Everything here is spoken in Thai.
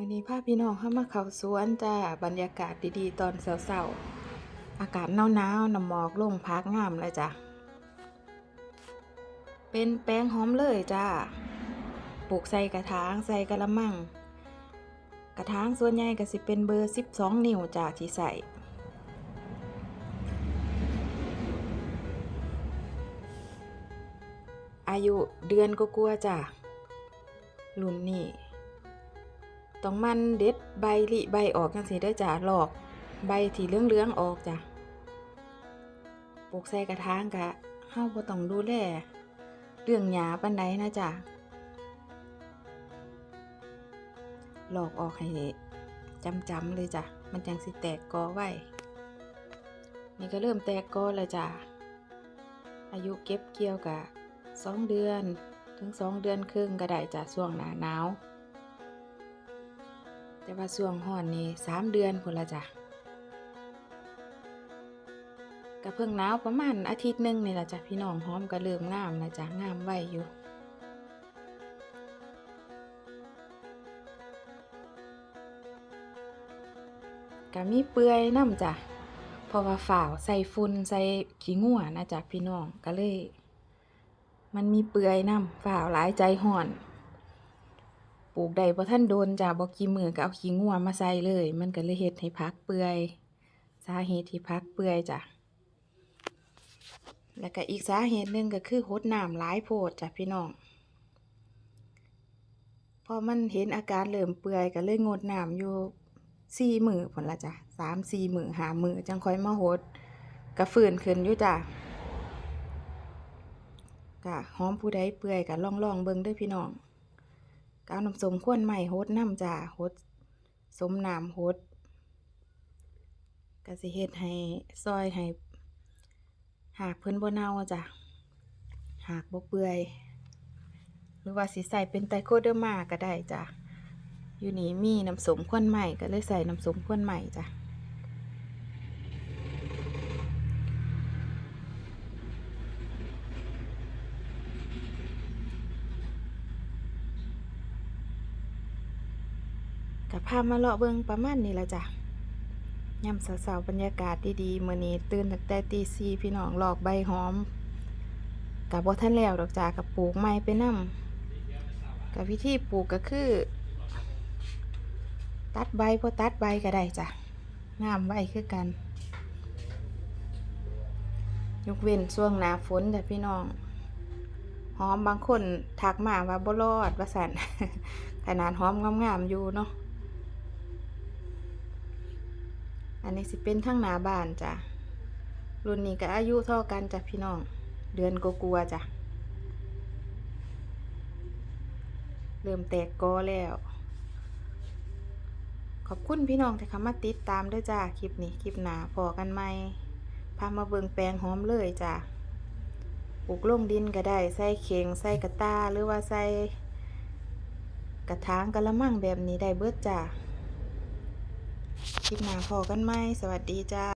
มื้อนี้พาพี่น้องเข้ามาเขาสวนจ้าบรรยากาศดีๆ ตอนเช้าๆอากาศหนาวๆน้ำหมอกลงพักงามเลยจ้ะเป็นแป้งหอมเลยจ้าปลูกใส่กระถางใส่กระมัง กระถางส่วนใหญ่ก็สิเป็นเบอร์ 12 นิ้วจ้าที่ใส่อายุเดือนก็กลัวจ้ะรุ่นนี้ ต้องมันเด็ดใบลิใบออกจังสีได้อจ้ะหลอกใบที่เหลืองๆออกจ้ะปลูกใส่กระถางกะเฮาบ่ต้องดูแลเรื่องหญ้าปานใดนะจ้ะหลอกออกให้จำๆเลยจ้ะ มันจังสิแตกกอไว้ นี่ก็เริ่มแตกกอแล้วจ้ะ อายุเก็บเกี่ยวกะสองเดือน ถึงสองเดือนครึ่งก็ได้จากช่วงหนาหนาว แต่ว่าช่วงห่อนนี่สามเดือนพุ่นละจ้ะก็เพิ่งหนาวประมาณอาทิตย์หนึ่งนี่ละจ้ะพี่น้องหอมก็เริ่มงามนะจ้ะงามไวอยู่ก็มีเปื่อยน้ำจ้ะเพราะว่าฝ่าวใส่ฝุ่นใส่ขี้งัวนะจ๊ะพี่น้องก็เลย มันมีเปื่อยน้ำฝ่าวหลายใจห่อน ลูกได้บ่ท่านโดนจ้ะบ่กี่มือก็เอาขี้งัวมาใส่เลย มันก็เลยเฮ็ดให้พักเปื่อยสาเหตุที่พักเปื่อยจ้ะแล้วก็อีกสาเหตุหนึ่งก็คือหดน้ำหลายโพดจ้ะพี่น้องพอมันเห็นอาการเริ่มเปื่อยก็เลยงดน้ำอยู่สี่มือผลละจ้ะสามสี่มือหามือจังค่อยมาหดกระฝืนขึ้นอยู่จ้ะกะหอมผู้ใดเปื่อยกะล่องล่องๆเบิ่งด้วยพี่น้อง กาวน้ำสมข้นใหม่โหดน้ำจ้าโฮดสมน้ำโฮดกะสิเฮ็ดให้ซอยให้หากเพิ่นบ่เน่าจ้ะหากบ่เปื่อย หรือว่าสิใส่เป็นไตโคเดอร์มาก็ได้จ้ะอยู่นี่มีน้ำสมข้นใหม่ก็เลยใส่น้ำสมข้นใหม่จ้ะ กับพามาเลาะเบิงประมาณนี้ละจ้ะย่ำสาวๆบรรยากาศดีๆมื้อนี้ตื่นตั้งแต่ตีสี่พี่น้องหลอกใบหอมกับบ่ทันแล้วดอกจ้ากับปลูกไม้ไปนํกับวิธีปลูกก็คือ ตัดใบพอตัดใบก็ได้จ้ะงามไว้คือกัน ยกเว้นช่วงหนาฝนจ้ะพี่น้องหอมบางคนทักมาว่าบ่รอดว่าสันขนาดหอมงามๆอยู่เนาะ อันนี้สิเป็นทั้งหนาบานจ้ะ รุ่นนี้ก็อายุเท่ากันจ้ะพี่น้อง เดือนก็กลัวจ้ะ เริ่มแตกกอแล้ว ขอบคุณพี่น้องที่เข้ามาติดตามด้วยจ้าคลิปนี้คลิปหนาพอกันไหมพามาเบิงแปลงหอมเลยจ้าปลูกลงดินก็ได้ใส่เข่งใส่กระตาหรือว่าใส่กระถางกระมังแบบนี้ได้เบิดจ้า คลิปหนาพอกันไหมสวัสดีจ้า